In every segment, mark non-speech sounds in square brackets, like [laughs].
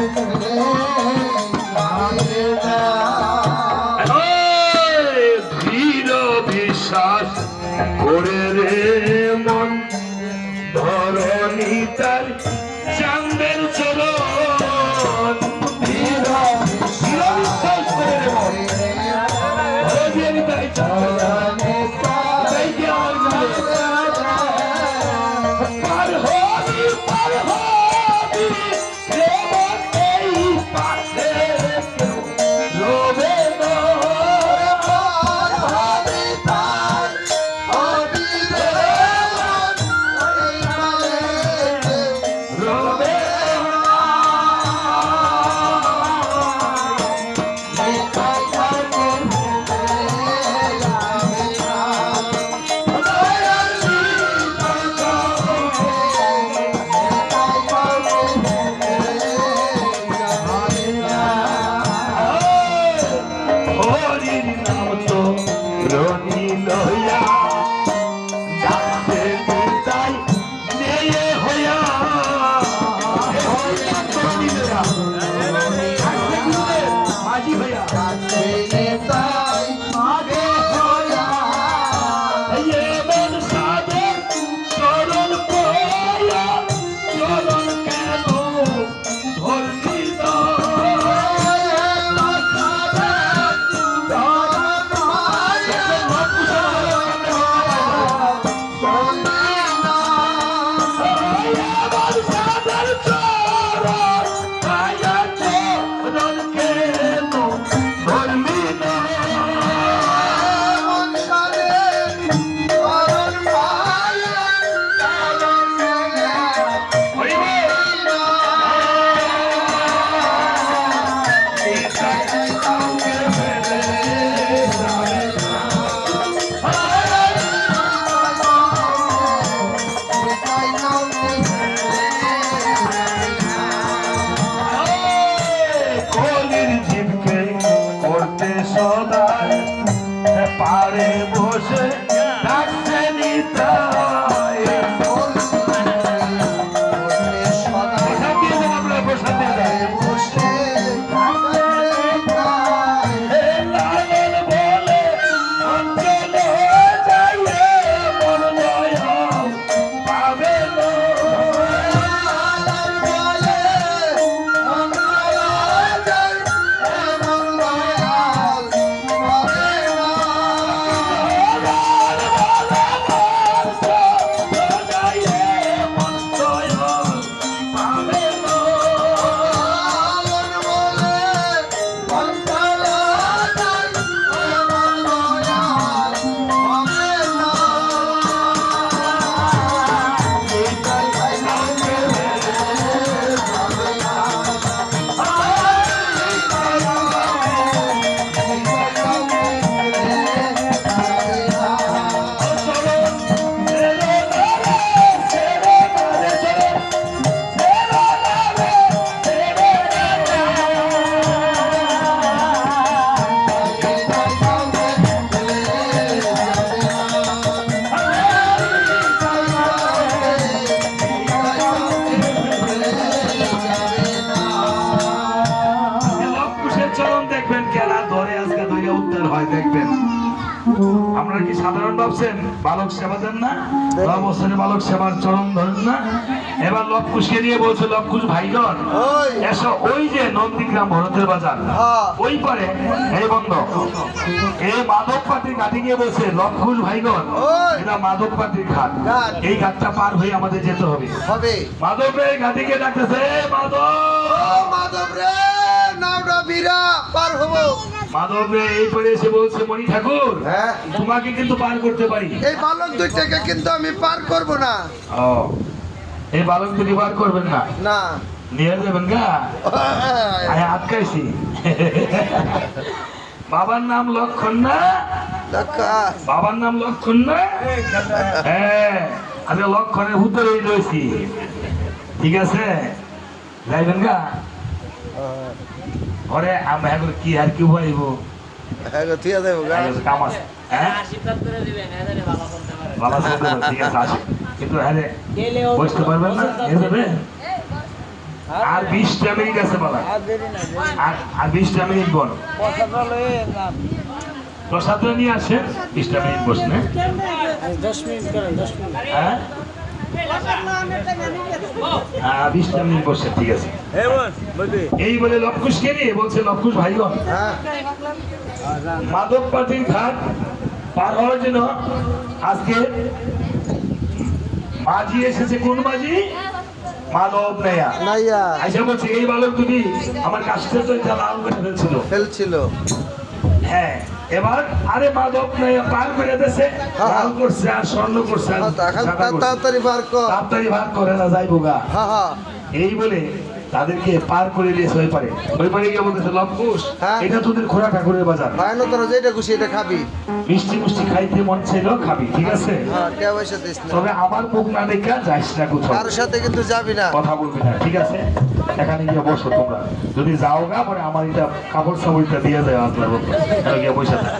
ওই বছরের বালক সেবার চরণ ধরেন না এবার লবকুশকে নিয়ে বলছে লবকুশ ভাইগণ। এসো ওই যে নন্দীগ্রাম ভরতের বাজার হ্যাঁ। ওই পারে এই বন্ধ এই মাধব পাটির ঘাটে গিয়ে বলছে লবকুশ ভাইগণ। এটা মাধব পাটির ঘাট। এই ঘাটটা পার হয়ে আমাদের যেতে হবে হবে মাধবের ঘাটে গিয়ে ডাকতেছে "এ মাধব মাধব রে বীরা পার হব। মাধব রে এই পরে এসে বলছে মণি ঠাকুর হ্যাঁ। তোমাকে কিন্তু পার করতে পারি। এই বালক দুইটাকে কিন্তু আমি পার করব না। ও এই বালক দুটি পার করবেন না? না। নিয়ে যাবেন গা? [laughs] আমি আটকাইছি বাবার নাম লক্ষণ না? বাবার নাম লক্ষণ না? হ্যাঁ আমি লক্ষণের ভিতরে রয়েছি ঠিক আছে? যাইবেন গা? ওরে আমি এখন কি আর কি বলব হ্যাঁ। কাম আছে। হ্যাঁ? আশীর্বাদ করে দিবেন এদারে ভালো করতে পারে বাবা শুনতে পারে, ঠিক আছে আসে। কিন্তু হ্যাঁ রে, গেলে ও বসতে পারবেন না? আর বিশটা মিনিট আছে বলা আর আর আর বিশটা মিনিট বল। প্রসাদটা নিয়ে আসেন বিশটা মিনিট বসনে দশ মিনিট করেন দশ মিনিট। হ্যাঁ? হ্যাঁ বিশটা মিনিট বসে ঠিক আছে। এই বলবি। এই বলে লক্ষুষকে নিয়ে বলছে লক্ষুষ ভাইগণ হ্যাঁ। মাদক পার্টির ঘাট পার হওয়ার জন্য আজকে মাঝি এসেছে। কোন মাঝি? মাধব নেয়া। নাইয়া আইসা বলছে এই বালক তুমি আমার কাছে তো এটা লাল করে ফেলছিল। ফেলছিল। হ্যাঁ। এবার আরে মাধব নেয়া পার করে দেশে। লাল করছে আর স্বর্ণ করছে তাড়াতাড়ি ভাগ করে। না যাইবো গা। এই বলে তাদেরকে পার করে দিয়েছে ওই পারে। ওই পারে গিয়ে বলতেছে লবকুশ হ্যাঁ। এটা তোদের খোরা ঠাকুরের বাজার। ভাইনো তোরা যেটা খুশি এটা খাবি। মিষ্টি মিষ্টি খাইতে মন চাইল খাবি ঠিক আছে? হ্যাঁ দিস না। তবে আমার মুখ না দেখা যাইস না কোথাও। কারোর সাথে কিন্তু যাবি না। কথা বলবি না ঠিক আছে? এখানে গিয়ে বসো তোমরা। যদি যাও গা পরে আমার এটা কাপড় সাপড়টা দিয়ে যায় আপনার মতো গিয়ে বসে থাক।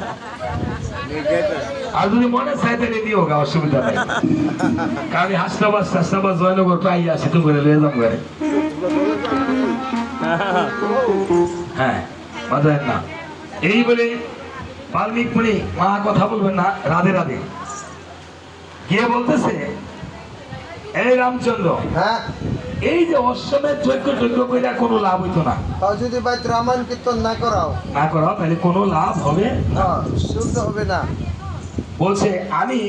আর যদি মনে চাইতে দিও গা অসুবিধা নেই। কারণ হাসনাবাদ হাসনাবাদ জয়নগর প্রায় আসি তো করে লিয়ে করে হ্যাঁ বাজায় না। এই বলে বাল্মিক মুনি মা কথা বলবেন না রাধে রাধে। গিয়ে বলতেছে এই রামচন্দ্র হ্যাঁ। এই যে অশ্বমের যজ্ঞ যজ্ঞ করে কোনো লাভ হইতো না। তাও যদি ভাই রামায়ণ কীর্তন না করাও। না করাও তাহলে কোনো লাভ হবে? না শুনতে হবে না। বলছে আমি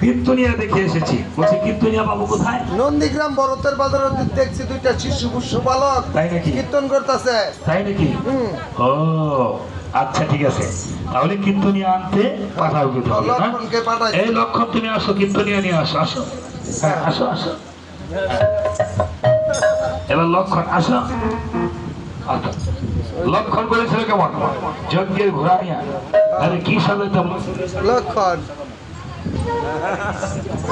কীর্তনিয়া দেখে এসেছি। বলছে কীর্তনিয়া বাবু কোথায়? নন্দীগ্রাম বরতের বাজারে দেখছি দুইটা শিশু পুষ্য বালক তাই নাকি? কীর্তন করতেছে। তাই নাকি? ও আচ্ছা ঠিক আছে। তাহলে কীর্তনিয়া আনতে পাঠাও না? পাঠাই। এই লক্ষণ তুমি আসো কীর্তনিয়া নিয়ে আসো আসো। হ্যাঁ আসো আসো। এবার লক্ষণ আসো। আচ্ছা। লক্ষণ করেছিল কেমন? যজ্ঞের নিয়ে তাহলে কি সাজাইতাম লক্ষণ।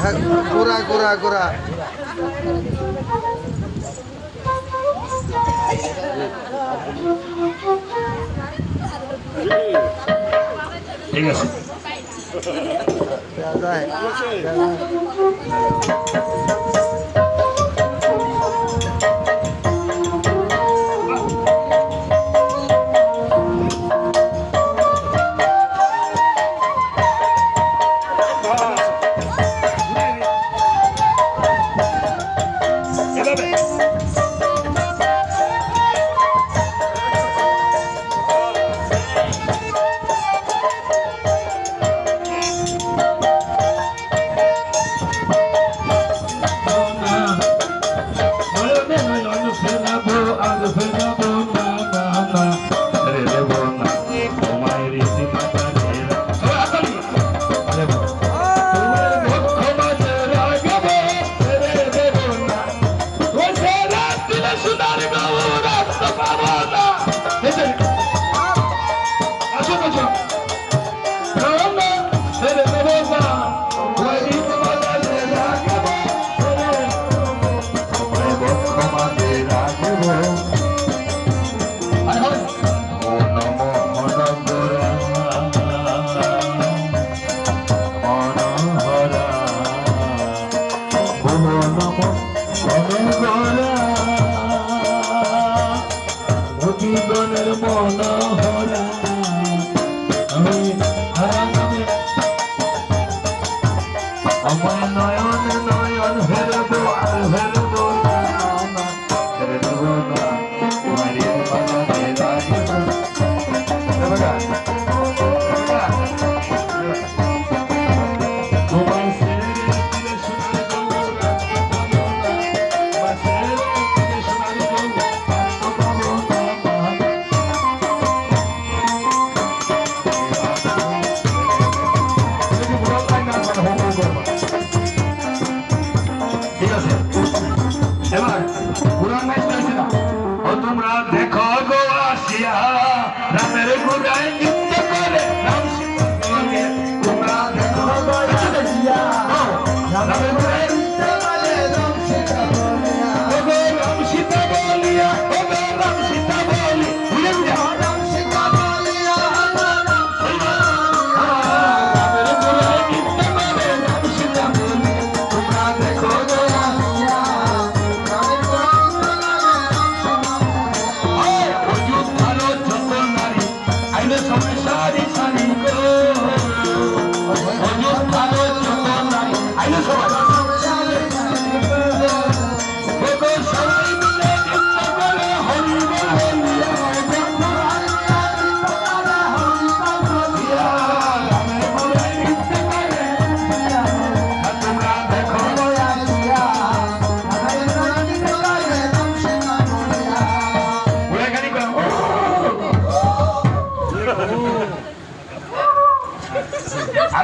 হ্যাঁ, গোড়া গোড়া গোড়া ঠিক আছে। দেয়া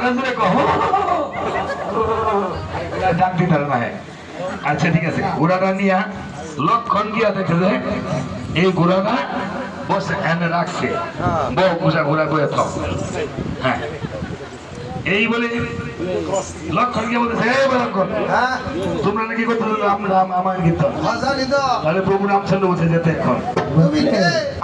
আরে কহ ডাক দিতে না হ্যাঁ আচ্ছা ঠিক আছে। ঘোড়াটা নিয়া লক্ষণ গিয়া দেখে যে এই ঘোড়াটা বসে এনে রাখছে। বউ ঘোষা ঘোড়া থাও। হ্যাঁ। এই বলে লক্ষণ গিয়ে বলতেছে হ্যাঁ? তোমরা নাকি করতে আমরা আমার গীত জানি তো তাহলে প্রভু রামচন্দ্র বলছে যেতে এখন।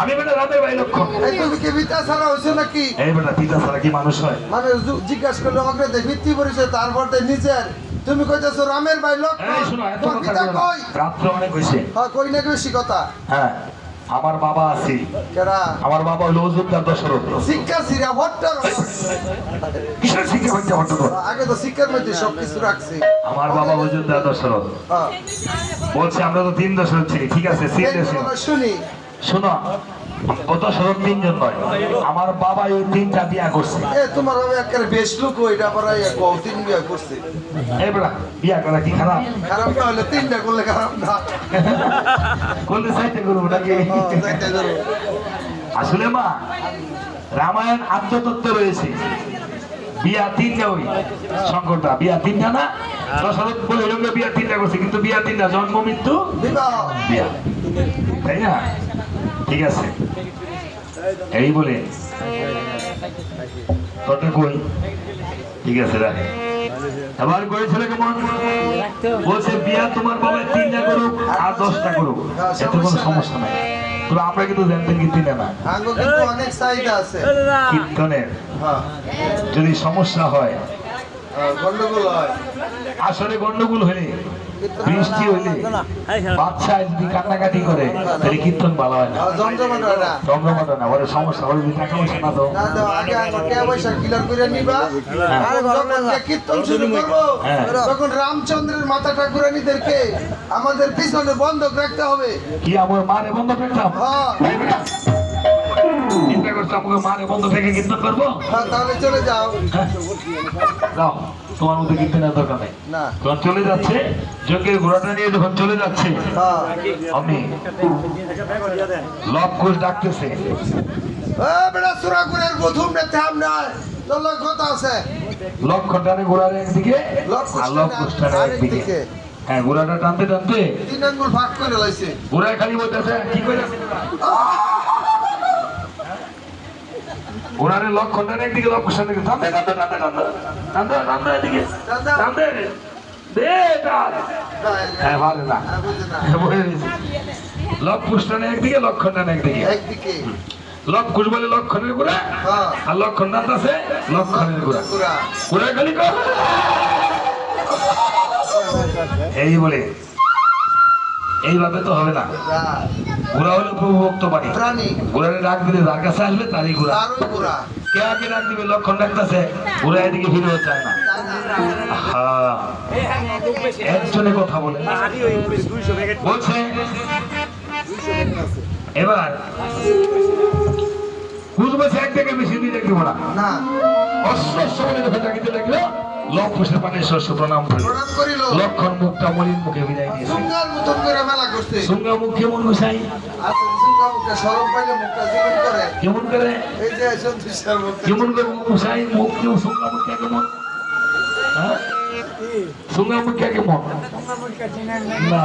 আমি বেটা রাতের ভাই লক্ষণ। তুমি কি বিতা ছাড়া হয়েছে নাকি? এই বেটা পিতা ছাড়া কি মানুষ হয়? মানে জিজ্ঞাসা করলে অগ্রে ভিত্তি পরিচয় তারপর নিজের। তুমি কইতেছো রামের ভাই লোক এই শোনো এত তোমার কথা পিতা কই? রাত্র অনেক হয়েছে হ্যাঁ কই না বেশি কথা। হ্যাঁ। আমার বাবা আছে। আমার বাবা হলো অযোধ্যার দশরথ। শিক্ষা সিরা ভট্টার কিসের শিক্ষা হচ্ছে হট্টগোল আগে তো শিক্ষার মধ্যে সব কিছু রাখছি। আমার বাবা অযোধ্যার দশরথ। হ্যাঁ। বলছে আমরা তো তিন দশরথ ছিলি ঠিক আছে? শুনি। শোনো তিনজন নয়। আমার বাবা এই তিনটা বিয়া করছে। এ তোমার বেশ লোক ওইটা কও তিন বিয়া করছে। বিয়া করা কি খারাপ? খারাপ না হলে তিনটা করলে খারাপ না। করলে চাইতে করব নাকি? যাইতে আসলে মা রামায়ণ আত্মতত্ত্ব রয়েছে। বিয়া তিনটা ওই শঙ্করটা বিয়া তিনটা না? দশরথ বলে এরকম বিয়া তিনটা করছে কিন্তু বিয়া তিনটা জন্ম মৃত্যু বিয়া। তাই না? ঠিক আছে। এই বলে। তোরটা কই ঠিক আছে রাখ। করেছিল কেমন বলছে বিয়া তোমার বাবা তিনটা করুক আর দশটা করুক। এতে কোনো সমস্যা নাই। তবে আমরা কিন্তু জানতেন কি তিনে না? অনেক চাহিদা আছে। কীর্তনের। হ্যাঁ। যদি সমস্যা হয় হ্যাঁ, গন্ডগোল হয়। আসলে গন্ডগোল হলে বৃষ্টি হইলে বাচ্চা যদি কান্নাকাটি করে তাহলে কীর্তন ভালো হয় না। জমজমাট হয় না। জমজমাট হয় না ওরা সমস্যা ওরা যদি টাকা পয়সা না দাও। না দাও আগে আগে টাকা পয়সা ক্লিয়ার করে নিবা। আর যখন যে কীর্তন শুরু করব হ্যাঁ। তখন রামচন্দ্রের মাথা ঠাকুরানীদেরকে আমাদের পিছনে বন্ধক রাখতে হবে। কি আমার মারে বন্ধ রাখতাম? হ্যাঁ। চিন্তা করছ আমাকে মারে বন্ধ থেকে কীর্তন করব? হ্যাঁ, তাহলে চলে যাও। হ্যাঁ? যাও তোমার মধ্যে কীর্তনের দরকার নেই। যখন চলে যাচ্ছে যজ্ঞের ঘোড়াটা নিয়ে যখন চলে যাচ্ছে হ্যাঁ। আমি লব কোষ ডাকতেছে। বেটা প্রথম তোর আছে? ঘোড়ার একদিকে আর একদিকে। হ্যাঁ ঘোড়াটা টানতে টানতে তিন আঙ্গুল ভাগ করে লাইছে। ঘোড়ায় খালি বলতেছে কি করে ঘোড়ারে লক্ষণটানে একদিকে লক্ষণটানে একদিকে টানতে টানতে টানতে টানতে টানতে টানতে এদিকে দে টান হ্যাঁ হ্যাঁ, একদিকে। লক্ষণ বলে লক্ষণের ঘোড়া হ্যাঁ। আর লক্ষণ টানতেছে লক্ষণের ঘোড়া পুরা ঘোড়া খালি কর। এই বলে। এইভাবে তো হবে না। রাত। ঘোড়া হলো প্রভুভক্ত বাড়ি। প্রাণী। ঘোড়ারে ডাক দিলে যার কাছে আসবে তারই ঘোড়া। তারই পুরা কে আগে ডাক দিবে? লক্ষণ ডাকতেছে ঘোড়া এদিকে ফিরে চায় না। একজনে কথা বলে। বলছে এবার কুচ এক থেকে বেশি দুই দেখব না। অস্ত্র সমানে যখন ডাকিতে লাগল লক্ষ পানির শস্য প্রণাম করিল। লক্ষণ মুখটা মলিন মুখে বিদায় দিয়েছে সুন্দর মতন করে মেলা করছে। সুঙ্গা মুখ কেমন আচ্ছা পাইলে মুখটা জীবন করে। কেমন করে? কেমন মুখ গোসাই? মুখ কেউ সুঙ্গা মুখ কেমন? হ্যাঁ? সুঙ্গা মুখ কেমন? না।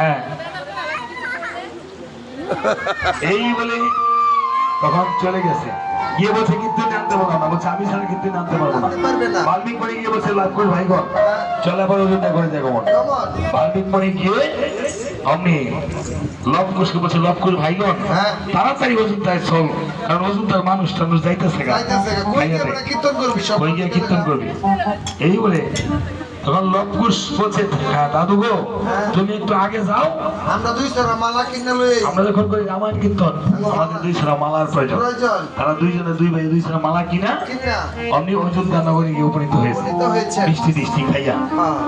হ্যাঁ। এই বলে তখন চলে গেছে। গিয়ে বলছে কিন্তু আনতে পারব না। বলছে আমি ছাড়া কিন্তু আনতে পারব না। বাল্মিক পরে গিয়ে বলছে লাভ করে ভাই গো চলে আবার ওজনটা করে দেখো বাল্মিক পরে গিয়ে অমনি লব কুশকে বলছে লব কুশ ভাইগণ হ্যাঁ। তাড়াতাড়ি তাই চল কারণ তার মানুষ টানুষ যাইতেছে কই গিয়ে কীর্তন করবি? এই বলে তখন লবকুশ বলছে হ্যাঁ দাদু গো তুমি একটু আগে যাও। আমরা দুই সরা মালা কিনে লই আমরা যখন করি রামায়ণ কীর্তন আমাদের দুই সারা মালার প্রয়োজন। তারা দুইজনে দুই ভাই দুই সারা মালা কিনা? অমনি অযোধ্যা নগরী গিয়ে উপনীত হয়েছে। মিষ্টি দিষ্টি খাইয়া। হ্যাঁ।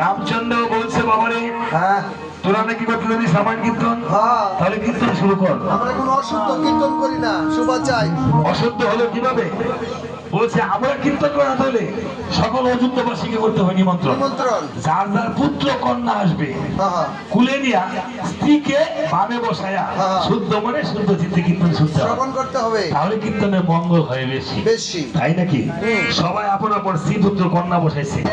রামচন্দ্র বলছে বাবারে হ্যাঁ। তোরা নাকি করতে জানিস রামায়ণ কীর্তন? হ্যাঁ। তাহলে কীর্তন শুরু কর। আমরা কোনো অশুদ্ধ কীর্তন করি না শুভা চাই। অশুদ্ধ হলো কীভাবে? বলছে আমরা কীর্তন করা হলে সকল অযুদ্ধবাসীকে করতে হবে নিমন্ত্রণ। যার যার পুত্র কন্যা আসবে হ্যাঁ হ্যাঁ কুলে নিয়া স্ত্রীকে বামে বসায়া হ্যাঁ। শুদ্ধ মনে শুদ্ধ চিত্তে কীর্তন শুনতে শ্রবণ করতে হবে। তাহলে মঙ্গল হয় বেশি। বেশি। তাই নাকি? সবাই আপন আপন স্ত্রী পুত্র কন্যা বসাইছে।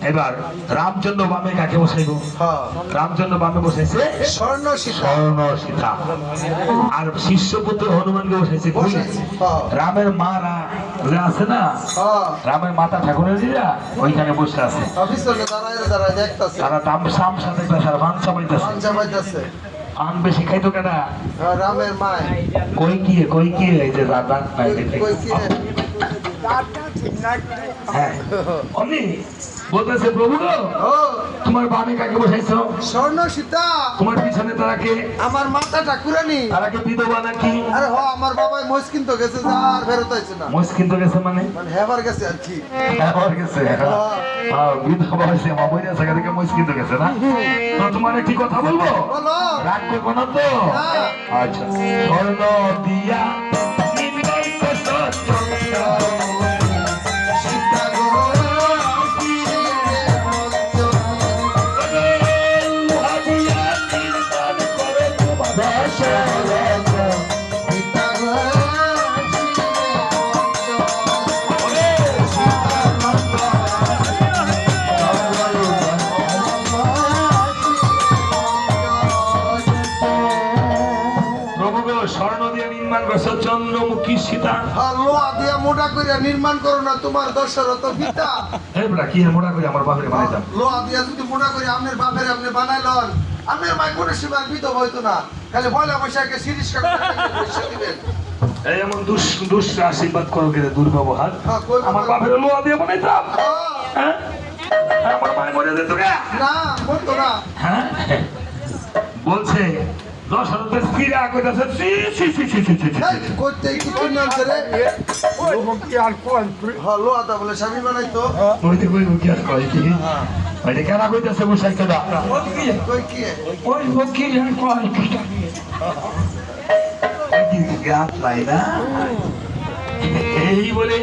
এবার রামচন্দ্র বামে কাকে বসাইব? হ্যাঁ রামচন্দ্র বামে বসাইছে স্বর্ণ স্বর্ণ সীতা। আর শিষ্য পুত্র হনুমানকে বসাইছে। হ্যাঁ। রামের মা রা- যে আছে না? হ্যাঁ। রামের মাতা ঠাকুরের দিদা ওইখানে বসে আছে। তারা দাম সাম সাথে তারা পাঞ্জা পাইতাছে বেশি খাইতো কেনা হ্যাঁ, রামের মায়। কই কি কই কি এই যে দাঁত কি হ্যাঁ বলতেছে প্রভু তোমার বামে কাকে বসাইছো? স্বর্ণ সীতা। তোমার পিছনে তারা কে? আমার মাথা ঠাকুরানি। তারা কে বিধবা নাকি? আরে হ আমার বাবাই মহিষ কিনতে গেছে আর ফেরত আইছে না। মহিষ কিনতে গেছে মানে? মানে হেবার গেছে আর কি। আবার গেছে। হ্যাঁ, বিধবা আমার বইরা থাকা থেকে মহিষ কিনতে গেছে না? তো তোমার একটি কথা বলব? বলো। রাগ করব না তো? আচ্ছা। স্বর্ণ দিয়া সত্য সীতা মোটা নির্মাণ করো না তোমার দশরথ পিতা। [laughs] হে বেটা কি মোটা আমার বাপরে বানাইতাম? লোহা দিয়া যদি মোটা আপনার বাপের আপনি বানাইলন আপনার মাই কোনো সময় বিধব হইতো না। খালি পয়লা বৈশাখে দিবেন। এই এমন দুষ দুষ আশীর্বাদ করো কে দুর্ব্যবহার। আমার বাপের লোহা দিয়ে বানাইতাম। হ্যাঁ? আমার মায়ের মরে যেত না না। হ্যাঁ? বলছে দশ হাজার স্ত্রীরা কইতাছে সি সি সি সি সি সি সি এই, করতে কিছু নিয়ম রে। হ্যাঁ বলে স্বামী বানাইতো। ওইতে কই কি আর কই কি? ওইটা কেন কইতাছে বসাই কেডা কই কি? ওই বকি আর কই কি? কি গাত লাই না এই বলে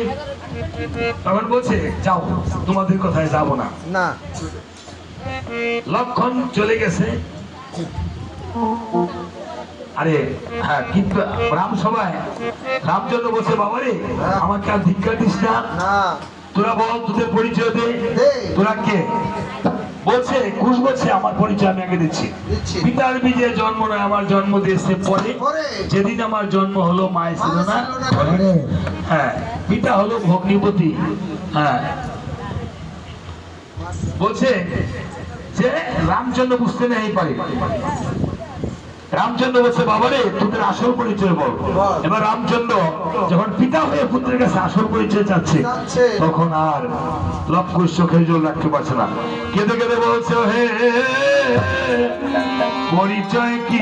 তখন বলছে যাও তোমাদের কথায় যাব না। না। লক্ষণ চলে গেছে। আরে হ্যাঁ কিন্তু রাম সবাই রামচন্দ্র বলছে বাবা রে আমাকে আর ধিক্কার দিস না। তোরা বল তোদের পরিচয় দে। তোরা কে? বলছে ঘুষ বলছে আমার পরিচয় আমি আগে দিচ্ছি। পিতার বীজে জন্ম নয় আমার জন্ম দিয়েছে পরে যেদিন আমার জন্ম হলো মায়ের ছিল না। হ্যাঁ পিতা হলো ভগ্নিপতি। হ্যাঁ। বলছে যে রামচন্দ্র বুঝতে নেই পারে রামচন্দ্র বলছে বাবারে তোদের আসল পরিচয় বল। এবার রামচন্দ্র যখন পিতা হয়ে পুত্রের কাছে আসল পরিচয় চাচ্ছে চাচ্ছে। তখন আর লক্ষ চোখের জল রাখতে পারছে না কেঁদে কেঁদে বলছে হে পরিচয় কি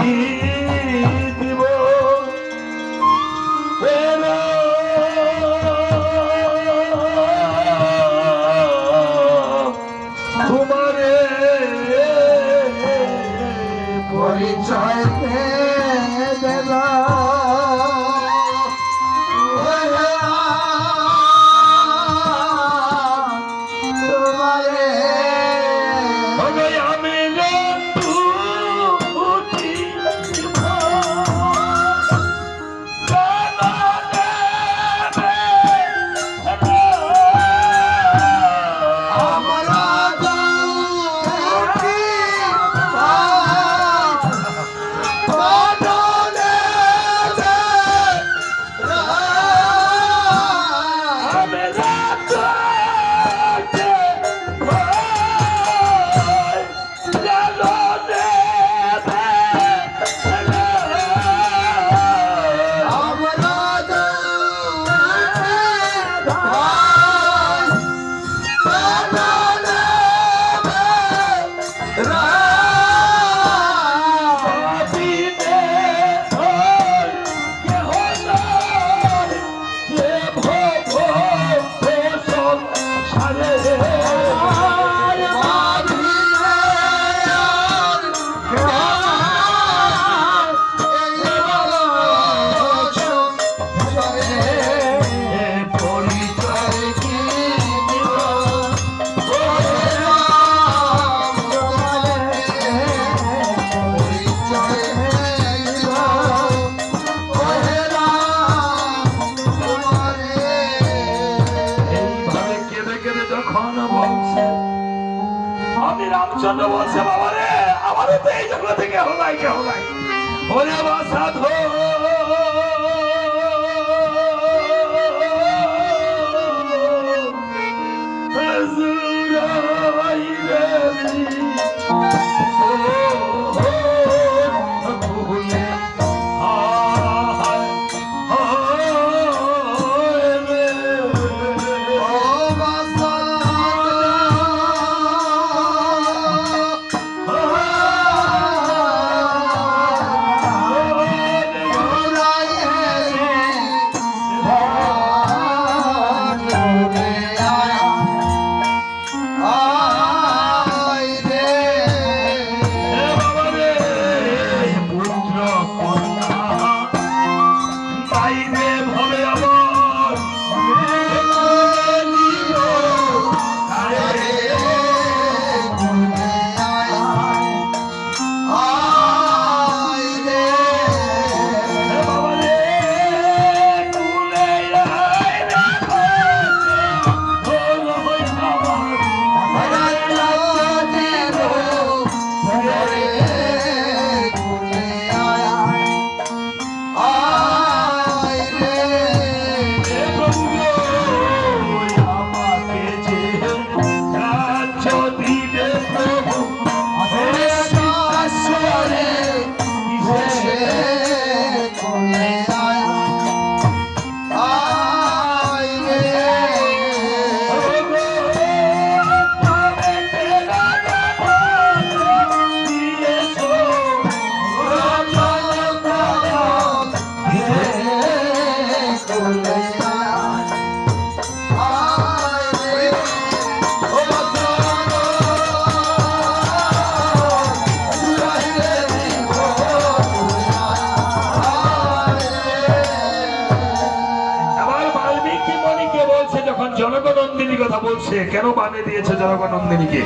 বলছে কেন বানে দিয়েছে জনগণন্দিনীকে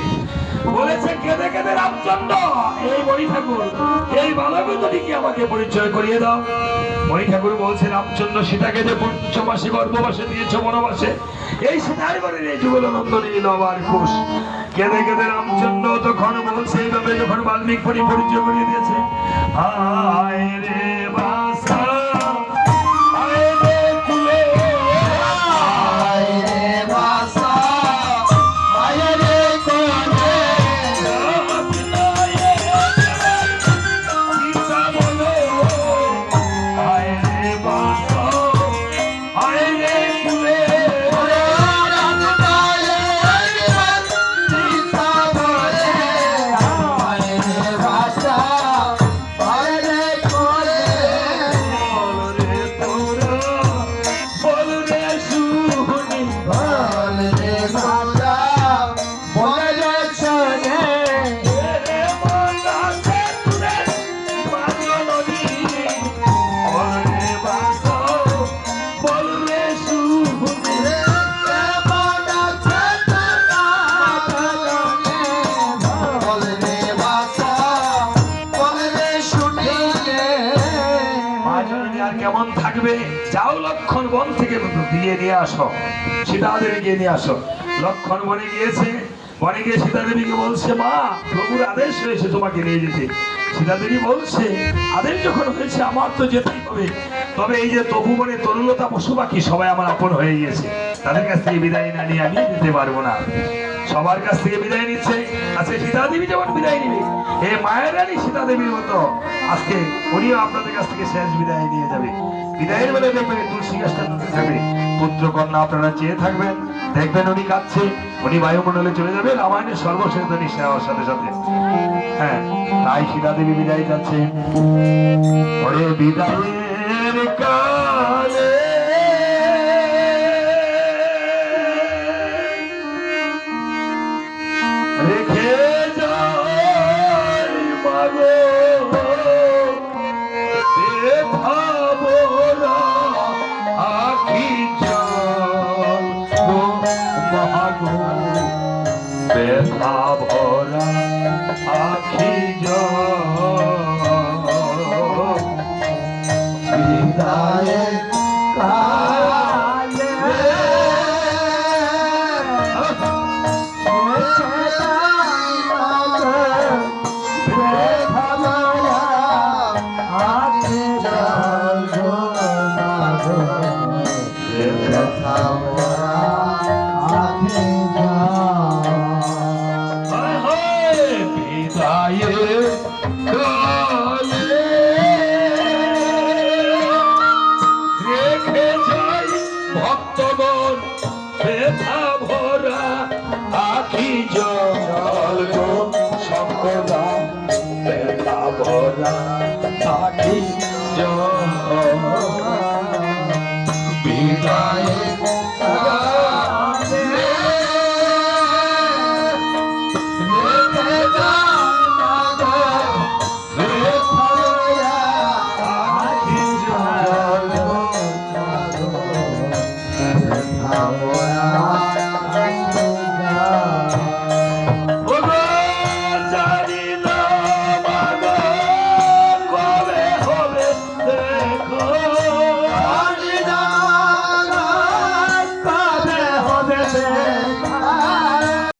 বলেছে, কেঁদে কেঁদে রামচন্দ্র, এই মণি ঠাকুর, এই বালকন্দরীকে আমাকে পরিচয় করিয়ে দাও। মণি ঠাকুর বলছে, রামচন্দ্র সীতাকে যে পঞ্চমাসে গর্ভবাসে দিয়েছ বনবাসে, এই সীতার ঘরের এই যুগল নন্দনী লবার কুশ কেঁদে কেঁদে রামচন্দ্র তখন বলছে, এইভাবে যখন বাল্মীক পরি পরিচয় করিয়ে দিয়েছে আয় নিয়ে আসো। সীতা দেবীকে নিয়ে আসো। লক্ষণ বনে গিয়েছে বনে গিয়ে সীতা দেবীকে বলছে, মা, প্রভুর আদেশ হয়েছে তোমাকে নিয়ে যেতে। সীতা দেবী বলছে, আদেশ যখন হয়েছে, আমার তো যেতেই হবে। তবে এই যে তবু বনে তরুলতা পশু পাখি সবাই আমার আপন হয়ে গিয়েছে। তাদের কাছ থেকে বিদায় না নিয়ে আমি যেতে পারব না। সবার কাছ থেকে বিদায় নিচ্ছে। আজকে সীতা দেবী যেমন বিদায় নিবে, এ মায়ের রানী সীতা দেবীর মতো আজকে উনিও আপনাদের কাছ থেকে শেষ বিদায় নিয়ে যাবে। বিদায়ের বেলা দেখবেন তুলসী গাছটা নতুন থাকবে পুত্র কন্যা আপনারা চেয়ে থাকবেন, দেখবেন উনি কাঁদছে, উনি বায়ুমণ্ডলে চলে যাবে, রামায়ণের সর্বশেষ ধনী সেবার সাথে সাথে। হ্যাঁ তাই সীতা দেবী বিদায় যাচ্ছে। ওরে বিদায়ের কালে ভক্তগণ